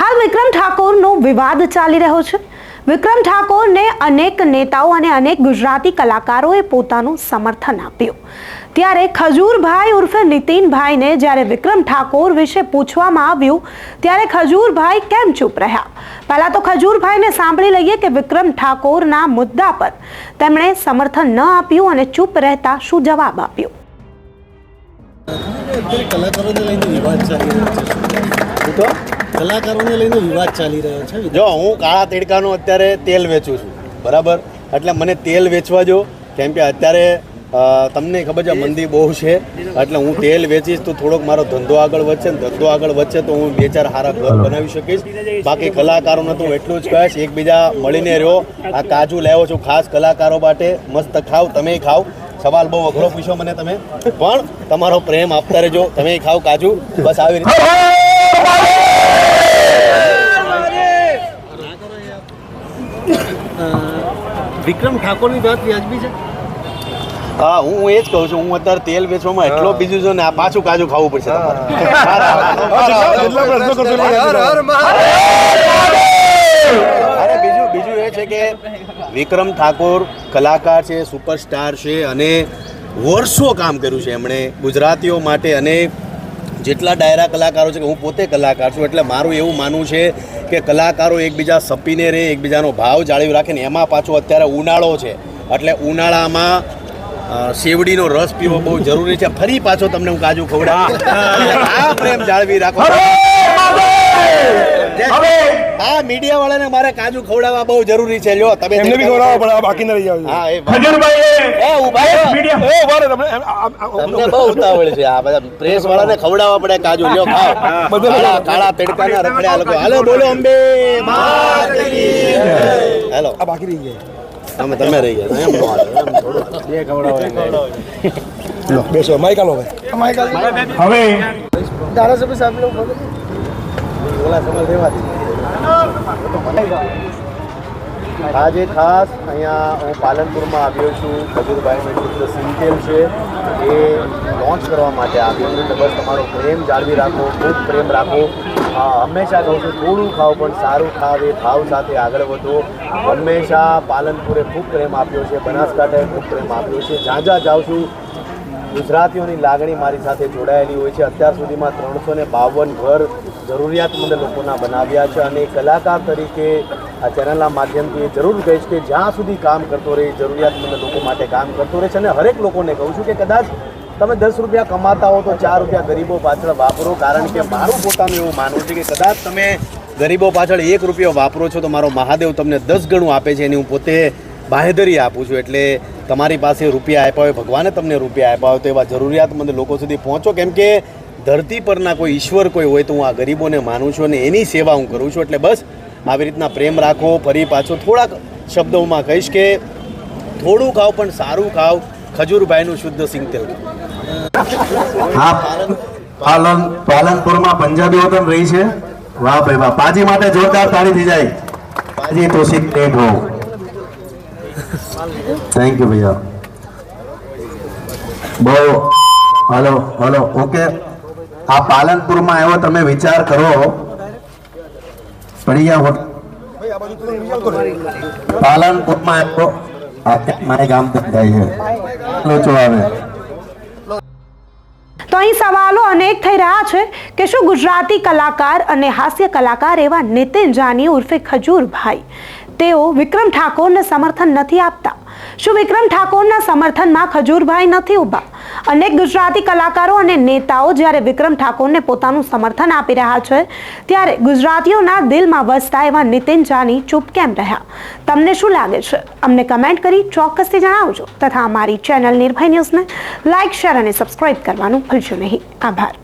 હાલ વિક્રમ ઠાકોરનો વિવાદ ચાલી રહ્યો છે. વિક્રમ ઠાકોરને અનેક નેતાઓ અને અનેક ગુજરાતી કલાકારોએ પોતાનું સમર્થન આપ્યું. ત્યારે ખજૂરભાઈ ઉર્ફે નીતિનભાઈને જ્યારે વિક્રમ ઠાકોર વિશે પૂછવામાં આવ્યું, ત્યારે ખજૂરભાઈ કેમ ચૂપ રહ્યા? પહેલાં તો ખજૂરભાઈને સાંભળી લઈએ કે વિક્રમ ઠાકોરના મુદ્દા પર તેમણે સમર્થન ન આપ્યું અને ચૂપ રહેતા શું જવાબ આપ્યો? કલાકારોને લઈને વિવાદ ચાલી રહ્યો છે. કલાકારોને લઈને વિવાદ ચાલી રહ્યો છે જો હું કાળા તેડકાનું અત્યારે તેલ વેચું છું બરાબર? એટલે મને તેલ વેચવા જો કેમ કે અત્યારે તમને ખબર છે મંદી બહુ છે એટલે હું તેલ વેચીશ તો થોડોક મારો ધંધો આગળ વધશે ને ધંધો આગળ વધશે તો હું બે ચાર સારા ઘર બનાવી શકીશ. બાકી કલાકારોને તો હું એટલું જ કહીશ એકબીજા મળીને રહ્યો આ કાજુ લાવ્યો છું ખાસ કલાકારો માટે મસ્ત ખાવ તમે ખાવ. સવાલ બહુ અઘરો પૂછો મને તમે. પણ તમારો પ્રેમ આપતા રહેજો તમે ખાવ કાજુ બસ આવી રીતે. વિક્રમ ઠાકોરની વાત વ્યાજબી છે? હા હું એ જ કહું છું હું અત્યારે તેલ વેચવામાં એટલો બીજું છું ને આ પાછું કાજુ ખાવું પડશે અરે બીજું બીજું એ છે કે વિક્રમ ઠાકોર કલાકાર છે સુપરસ્ટાર છે અને વર્ષો કામ કર્યું છે એમણે ગુજરાતીઓ માટે અને જેટલા ડાયરા કલાકારો છે કે હું પોતે કલાકાર છું એટલે મારું એવું માનવું છે કે કલાકારો એકબીજા સપીને રહે એકબીજાનો ભાવ જાળવી રાખે ને એમાં પાછો અત્યારે ઉનાળો છે. એટલે ઉનાળામાં શેવડીનો રસ પીવો બહુ જરૂરી છે. ફરી પાછો તમને હું કાજુ ખવડા આ પ્રેમ જાળવી રાખો. આ મીડિયા વાળાને મારે કાજુ ખવડાવવા બહુ જરૂરી છે. લ્યો તમે એમને બી ખવડાવવા પડે બાકી ના રહી જાવ. હા એ ખજૂરભાઈ એ ઊભા રહો. એ ઊભા રહો. તમને બહુ ઉતાવળ છે. આ બધા પ્રેસ વાળાને ખવડાવવા પડે કાજુ. લ્યો ખાઓ. બધા કાળા તડકાના રખડ્યા લોકો. હાલો બોલો અંબે માત કી જય. આ બાકી રહી ગયા. તમે તમે રહી ગયા એમ નો હાલે, એમ થોડું. બે ખવડાવો લો બેસો. માઈક આલો હવે. ધારાસભ્ય સાહેબ લોકો ઓલા સમય રહેવાથી. આજે ખાસ અહીંયા હું પાલનપુરમાં આવ્યો છું. ખજૂરભાઈનું પુત્ર સિંકેલ છે. એ લોન્ચ કરવા માટે આવ્યો છું. બસ તમારો પ્રેમ જાળવી રાખો, ખૂબ પ્રેમ રાખો. હંમેશા કહું છું, થોડું ખાવ, પણ સારું ખાવ, એ ભાવ સાથે આગળ વધો. હંમેશા પાલનપુરે ખૂબ પ્રેમ આપ્યો છે. બનાસકાંઠાએ ખૂબ પ્રેમ આપ્યો છે. જ્યાં જ્યાં જાઉં છું ગુજરાતીઓની લાગણી મારી સાથે જોડાયેલી હોય છે. અત્યાર સુધીમાં ત્રણસો ને બાવન ઘર જરૂરિયાતમંદ લોકોના બનાવ્યા છે અને કલાકાર તરીકે આ ચેનલના માધ્યમથી એ જરૂર કહીશ કે જ્યાં સુધી કામ કરતો રહે, જરૂરિયાતમંદ લોકો માટે કામ કરતો રહે છે. અને હરેક લોકોને કહું છું કે કદાચ તમે દસ રૂપિયા કમાતા હો તો ચાર રૂપિયા ગરીબો પાછળ વાપરો, કારણ કે મારું પોતાનું એવું માનવું છે કે કદાચ તમે ગરીબો પાછળ એક રૂપિયો વાપરો છો તો મારો મહાદેવ તમને દસ ગણું આપે છે, એની હું પોતે બાહેધરી આપું છું. એટલે તમારી પાસે રૂપિયા આપ્યા હોય, ભગવાને તમને રૂપિયા આપ્યા હોય તો એવા જરૂરિયાતમંદ લોકો સુધી પહોંચો. કેમ કે ધરતી પરના કોઈ ઈશ્વર કોઈ હોય તો હું આ ગરીબોને માનું છું અને એની સેવા હું કરું છું. એટલે બસ, આવી રીતના પ્રેમ રાખો. ફરી પાછો થોડાક શબ્દોમાં કહીશ કે થોડું ખાવ પણ સારું ખાવ. ખજૂરભાઈનું શુદ્ધ સિંગ તેલ હા, પાલન પાલનપુરમાં પંજાબી વતન રહી છે. વાહ ભાઈ વાહ. પાજી માટે જોરદાર તાળી થઈ જાય. પાજી તો સિંગ હો થેન્ક યુ ભૈયા બહુ હલો હલો, ઓકે. આ પાલનપુરમાં આવ્યો, તમે વિચાર કરો. પડી ગયા પાલનપુરમાં આવ્યો. મારે ગામ થાય છે. લોચો આવે. તો અહીં સવાલો અનેક થઈ રહ્યા છે કે શું ગુજરાતી કલાકાર અને હાસ્ય કલાકાર એવા નીતિન જાની ઉર્ફે ખજૂરભાઈ? તેઓ વિક્રમ ઠાકોરને સમર્થન નથી આપતા. શું વિક્રમ ઠાકોરના સમર્થનમાં ખજૂરભાઈ નથી ઊભા? અનેક ગુજરાતી કલાકારો અને નેતાઓ જ્યારે વિક્રમ ઠાકોરને પોતાનું સમર્થન આપી રહ્યા છે, ત્યારે ગુજરાતીઓના દિલમાં વસતા એવા નીતિન જાની ચૂપ કેમ રહ્યા? તમને શું લાગે છે? અમને કમેન્ટ કરી ચોક્કસથી જણાવજો. તથા અમારી ચેનલ નિર્ભય ન્યૂઝને લાઇક શેર અને સબસ્ક્રાઇબ કરવાનું ભૂલશો નહીં. આભાર.